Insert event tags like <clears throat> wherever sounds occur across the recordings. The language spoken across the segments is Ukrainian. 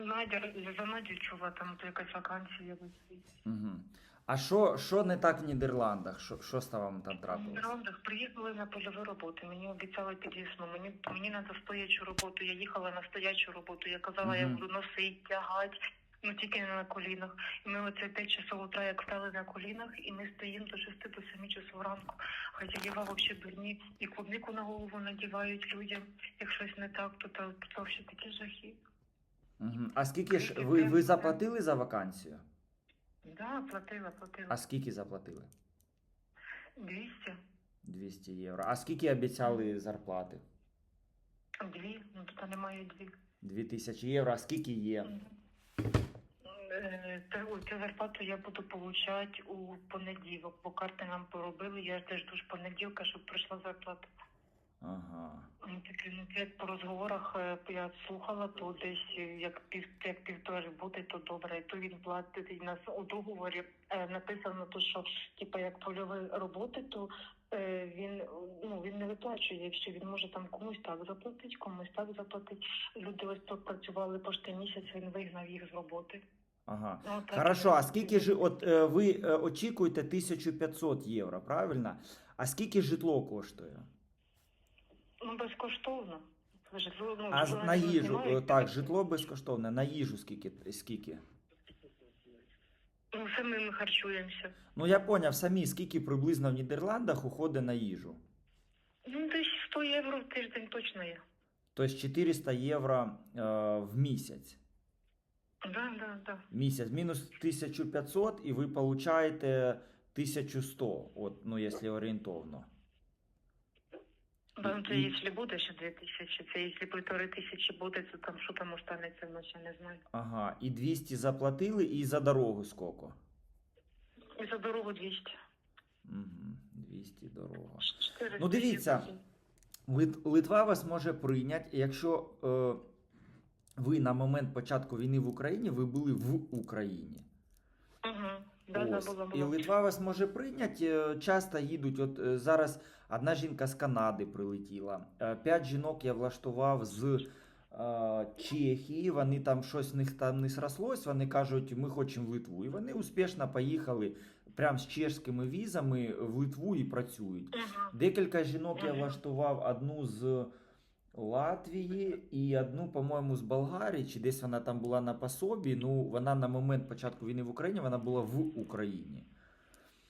Надя, за Надю чула, там то якась вакансія висить. Угу. А що, що не так в Нідерландах? Що, що з вам там В трапилось? Нідерландах приїхали на польові роботи. Мені обіцяли підвісну. Мені мені на стоячу роботу. Я їхала на стоячу роботу. Я казала, я Мгм. буду носити, тягати, ну тільки не на колінах. І ми оце 5 часов утра, як стали на колінах, і ми стоїмо до 6 до 7 часов ранку. Хазяєва взагалі дурні, і клубнику на голову надівають людям. Як щось не так, то то, то взагалі такі жахи. Угу. А скільки ж ви, ви заплатили за вакансію? Да, платила, платила. А скільки заплатили? 200. 200 євро. А скільки обіцяли зарплати? Дві, ну тут немає дві. 2000 євро. А скільки є? Е, Та ой, цю зарплату я буду получати у понеділок, бо карти нам поробили. Я теж жду ж понеділка, щоб прийшла зарплата. Ага. Таке, ну, це як по розговорах е, я слухала, то десь е, як пів як півтори буде, то добре. І То він платить і нас у договорі е, написано, то що типа як польові роботи, то е, він ну він не виплачує, якщо він може там комусь так заплатити, комусь так заплатити. Люди ось тут працювали пошти місяць, він вигнав їх з роботи. Ага. Ну, так, Хорошо, а скільки ж от ви очікуєте 1500 євро, правильно? А скільки житло коштує? Ну, безкоштовно. Житло, ну, А житло на їжу, знімають. так, житло безкоштовне, на їжу скільки? скільки? Ну, самі ми харчуємося. Ну я поняв, самі скільки приблизно в Нідерландах уходить на їжу. Ну, десь 100 євро в тиждень точно є. Тобто 400 євро е, в місяць. Да, да, да. Місяць мінус 1500 і ви получаєте 1100, от, ну, якщо орієнтовно. Ну, то якщо буде ще 2000, це якщо півтори тисячі буде, то там що там останеться, ще не знаю. Ага, і 200 заплатили, і за дорогу скільки? І за дорогу 200. Угу, 200 дорога. 400 Ну, дивіться. Лит- Литва вас може прийняти, якщо е, ви на момент початку війни в Україні ви були в Україні. Угу. Да, да, було, І. Литва вас може прийняти. е, Часто їдуть. От е, зараз одна жінка з Канади прилетіла. е, П'ять жінок я влаштував з Чехії. Вони там щось в них там не срослось. Вони кажуть, ми хочемо в Литву. І вони успішно поїхали прямо з чешськими візами в Литву і працюють. Декілька жінок я влаштував одну з Латвії і одну, по-моєму, з Болгарії, чи десь вона там була на пособі. Ну, вона на момент початку війни в Україні вона була в Україні.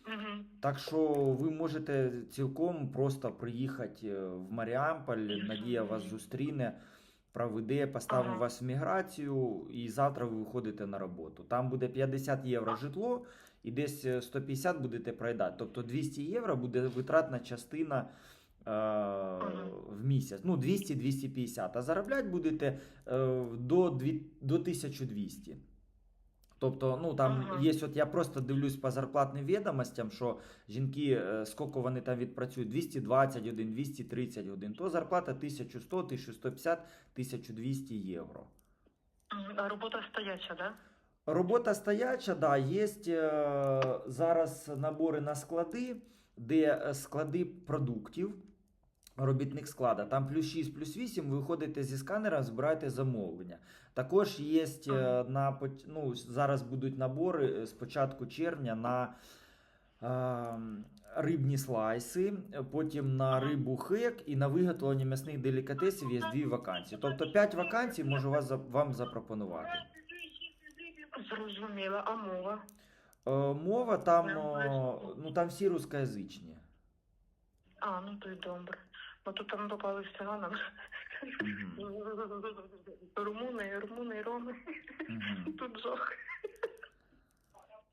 Угу. Так що ви можете цілком просто приїхати е, в Маріамполь, Надія вас зустріне, проведе, поставимо Ага. вас в міграцію, і завтра ви виходите на роботу. Там буде 50 євро житло, і десь е, 150 будете проїдати. Тобто 200 євро буде витратна частина. Е, В місяць, ну 200-250, а заробляти будете е, до, 1200. Тобто, ну там Ага. є, от я просто дивлюсь по зарплатним відомостям, що жінки, е, скільки вони там відпрацюють, 220 годин, 230 годин, то зарплата 1100, 1150, 1200 євро. А робота стояча, да? Робота стояча, да, є зараз набори на склади, де склади продуктів. Робітник склада, там плюс 6, плюс 8, ви виходите зі сканера, збираєте замовлення. Також є е, на ну, зараз будуть набори е, з початку червня на е, рибні слайси, потім на рибу хек і на виготовлення м'ясних делікатесів є дві вакансії. Тобто 5 вакансій можу вас, вам запропонувати. Зрозуміла, а мова? Е, мова там, е, ну, там всі рускоязичні. А, ну то й добре. Бо тут там циганам. Мгм. Румуни, румуни, роми. Тут жах.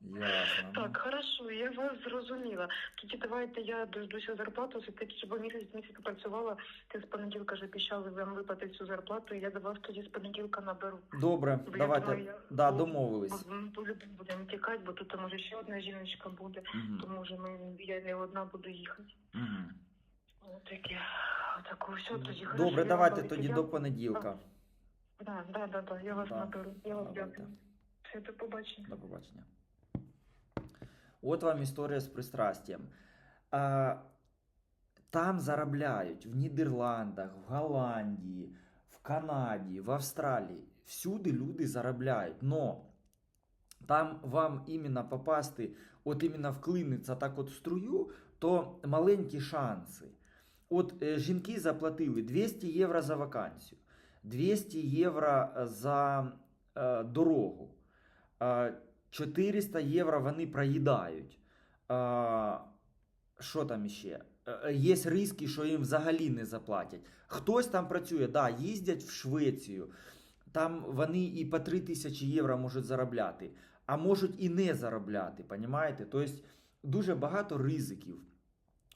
Ясно. ну. Так, хорошо, я вас зрозуміла. Тоді давайте я дождуся зарплату, щоб місяць місяць працювала, ти з понеділка вже обіцяли вам виплатити цю зарплату, і я до вас тоді з понеділка наберу. Добре, Бо я давайте. думаю, я- Да, бо- домовились. Ми будемо тікати, бо тут може ще одна жіночка буде, Мгм. то може ми, я не одна буду їхати. Мгм. Все тоді. Добре, давайте тоді до понеділка. Да, да, да, да, я вас Да. наберу. Я вам Давайте. дякую. Все, до побачення. До побачення. От вам історія з пристрастям. А, там заробляють в Нідерландах, в Голландії, в Канаді, в Австралії всюди люди заробляють. Но там вам іменно попасти, от іменно вклиниться так от в струю, то маленькі шанси. От е, жінки заплатили 200 євро за вакансію, 200 євро за е, дорогу, е, 400 євро вони проїдають. Е, що там ще? Е, Є риски, що їм взагалі не заплатять. Хтось там працює, да, їздять в Швецію, там вони і по 3 тисячі євро можуть заробляти, а можуть і не заробляти? Тобто дуже багато ризиків.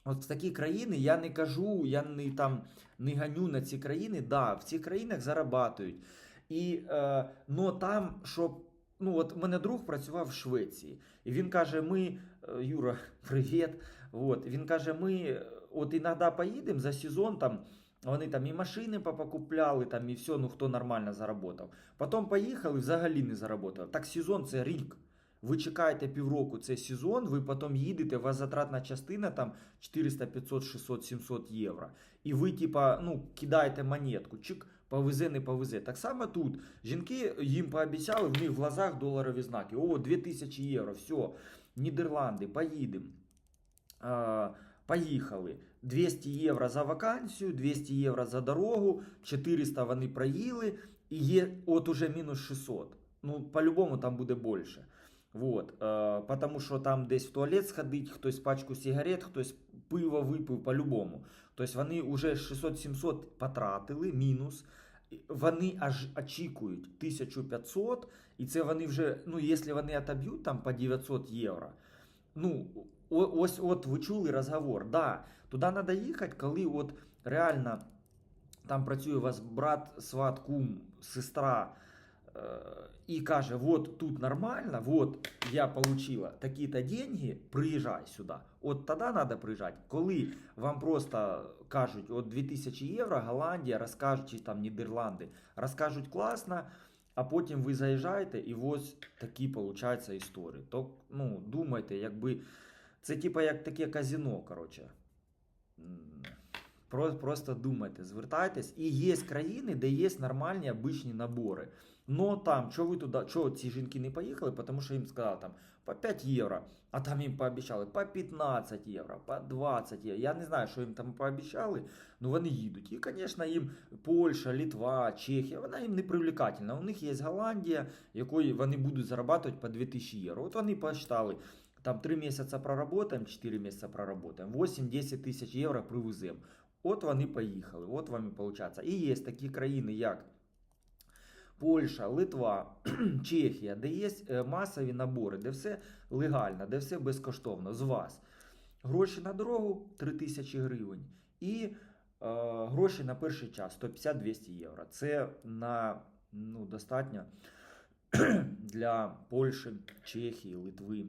От в такі країни я не кажу, я не там не ганю на ці країни. Да, в цих країнах зарабатують. І е, но там, щоб ну от мене друг працював в Швеції, і він каже: ми, е, Юра, <laughs> привіт. От, він каже: ми е, от іноді поїдемо за сезон там. Вони там і машини попокупляли, там і все, ну хто нормально заработав. Потім поїхали, взагалі не заработали. Так сезон це рік. Ви чекаєте півроку, це сезон, ви потім їдете, у вас затратна частина там 400, 500, 600, 700 євро. І ви, типа, ну, кидаєте монетку, чик, повезе, не повезе. Так само тут. Жінки їм пообіцяли, в них в глазах доларові знаки. О, 2000 євро, все, Нідерланди, поїдемо. Поїхали. 200 євро за вакансію, 200 євро за дорогу, 400 вони проїли, і є от уже мінус 600. Ну, по-любому там буде більше. Вот, е, потому що там десь в туалет сходить, хтось пачку сигарет, хтось пиво випив по-любому. Тобто вони вже 600-700 потратили, мінус. Вони аж очікують 1500, і це вони вже, ну, якщо вони отоб'ють там по 900 євро, ну, ось от ви чули розговор. Да, туди треба їхати, коли от реально там працює у вас брат, сват, кум, сестра, е, і каже, вот тут нормально, вот я получила такі-то деньги, приїжджай сюди. От тоді треба приїжджати. Коли вам просто кажуть, от 2000 євро, Голландія, розкажуть, чи там Нідерланди, розкажуть класно, а потім ви заїжджаєте, і ось такі получаються історії. То, ну, думайте, якби це типа як таке казино, коротше. Про, просто думайте, звертайтесь. І є країни, де є нормальні обичні набори. Но там, що ви туди, що ці жінки не поїхали, тому що їм сказали там по 5 євро, а там їм пообіцяли по 15 євро, по 20 євро. Я не знаю, що їм там пообіцяли, але вони їдуть. І, звісно, їм Польща, Литва, Чехія, вона їм не привлекательна. У них є Голландія, якої вони будуть зарабатувати по 2000 євро. От вони посчитали, там 3 месяца проработаем, 4 месяца проработаем, 8-10 тисяч євро привеземо. От вони поїхали, от вам і виходить. І є такі країни, як Польща, Литва, <clears throat> Чехія, де є е, масові набори, де все легально, де все безкоштовно з вас. Гроші на дорогу 3 тисячі гривень. І е, гроші на перший час 150-200 євро. Це на ну, достатньо <clears throat> для Польщі, Чехії, Литви.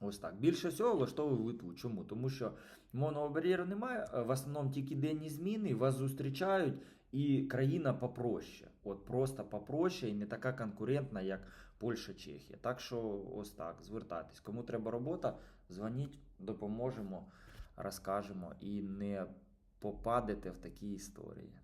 Ось так. Більше всього влаштовую Литву. Чому? Тому що мовного бар'єру немає, е, в основному тільки денні зміни, вас зустрічають, і країна попроще. От просто попроще і не така конкурентна, як Польща, Чехія. Так що ось так, звертайтесь. Кому треба робота, дзвоніть, допоможемо, розкажемо і не попадете в такі історії.